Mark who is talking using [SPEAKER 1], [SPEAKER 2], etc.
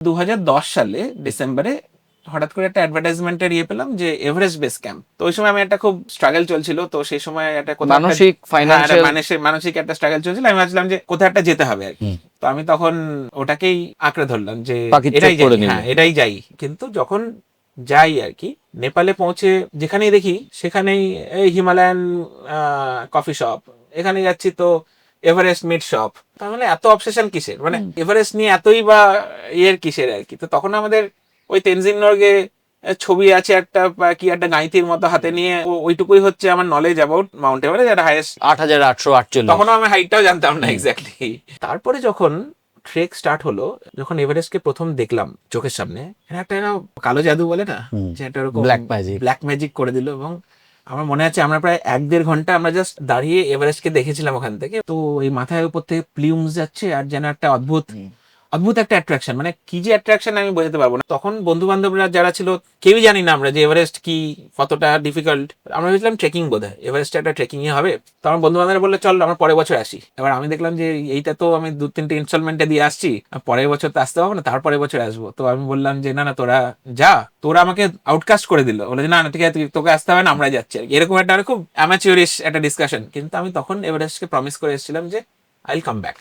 [SPEAKER 1] দু হাজার দশ সালে ডিসেম্বরে হঠাৎ করে একটা অ্যাডভার্টাইজমেন্টের ইয়ে পেলাম যে এভারেস্ট বেস ক্যাম্প তো ওই সময় আমি একটা খুব স্ট্রাগল চলছিল তো সেই সময় একটা কোথাও
[SPEAKER 2] মানসিক
[SPEAKER 1] হ্যাঁ,
[SPEAKER 2] ফাইন্যান্সিয়াল
[SPEAKER 1] মানসিক একটা স্ট্রাগল চলছিল। আমি ভাবছিলাম যে কোথাও একটা যেতে হবে আর কি। তো আমি তখন ওটাকেই আঁকড়ে ধরলাম যে এটাই যাই। হ্যাঁ এটাই যাই। কিন্তু যখন যাই আর কি নেপালে পৌঁছে যেখানেই দেখি সেখানেই এই হিমালয়ান কফি শপ এখানে যাচ্ছি তো এভারেস্ট মিট শপ তার মানে এত অবসেশন কিসের? মানে এভারেস্ট নিয়ে এতই বা ইয়ের কিসের আর কি? তো তখন আমাদের ওই তেনজিং নর্গে ছবি আছে একটা কি একটা গাইতির মতো হাতে নিয়ে ওইটুকুই হচ্ছে আমার নলেজ অ্যাবাউট মাউন্ট এভারেস্ট যেটা হাইয়েস্ট
[SPEAKER 2] আট হাজার আটশো আটচল্লিশ।
[SPEAKER 1] তখনও আমি হাইটটাও জানতাম না এক্স্যাক্টলি তারপরে যখন ট্রেক স্টার্ট হলো যখন এভারেস্টকে প্রথম দেখলাম চোখের সামনে এটা একটা কালো জাদু বলে না? যে একটা
[SPEAKER 2] Black magic.
[SPEAKER 1] ব্ল্যাক ম্যাজিক করে দিল এবং আমার মনে আছে, আমরা প্রায় এক দেড় ঘণ্টা আমরা জাস্ট দাঁড়িয়ে এভারেস্টকে দেখেছিলাম ওখান থেকে। তো এই মাথায় উপর থেকে প্লিউমস যাচ্ছে আর যেন একটা অদ্ভুত অদ্ভুত একটা অ্যাট্রাকশন মানে কি যে অ্যাট্রাকশন আমি বোঝাতে পারব না। তখন বন্ধু বান্ধবরা যারা ছিল, কেউই জানি না আমরা যে এভারেস্ট কি, কতটা ডিফিকাল্ট আমরা ভেবেছিলাম ট্রেকিং বোধ হয় এভারেস্ট একটা ট্রেকিং এ হবে। তো আমার বন্ধু বান্ধবরা বলল, চল, আমরা পরের বছর আসি। এবার আমি দেখলাম যে, এইটা তো আমি দু, তিনটে ইনস্টলমেন্টে দিয়ে আসছি পরের বছর তো আসতে হবে না, তারপরের বছর আসব। তো আমি বললাম যে, না না, তোরা যা, তোরা আমাকে আউটকাস্ট করে দিল। বলে যে, না না, ঠিক আছে, তোকে আসতে হবে না আমরা যাচ্ছি। আর। এরকম একটা খুব অ্যামাচিউরিশ একটা ডিসকাশন কিন্তু আমি তখন এভারেস্টকে প্রমিস করে এসেছিলাম যে আই উইল কাম ব্যাক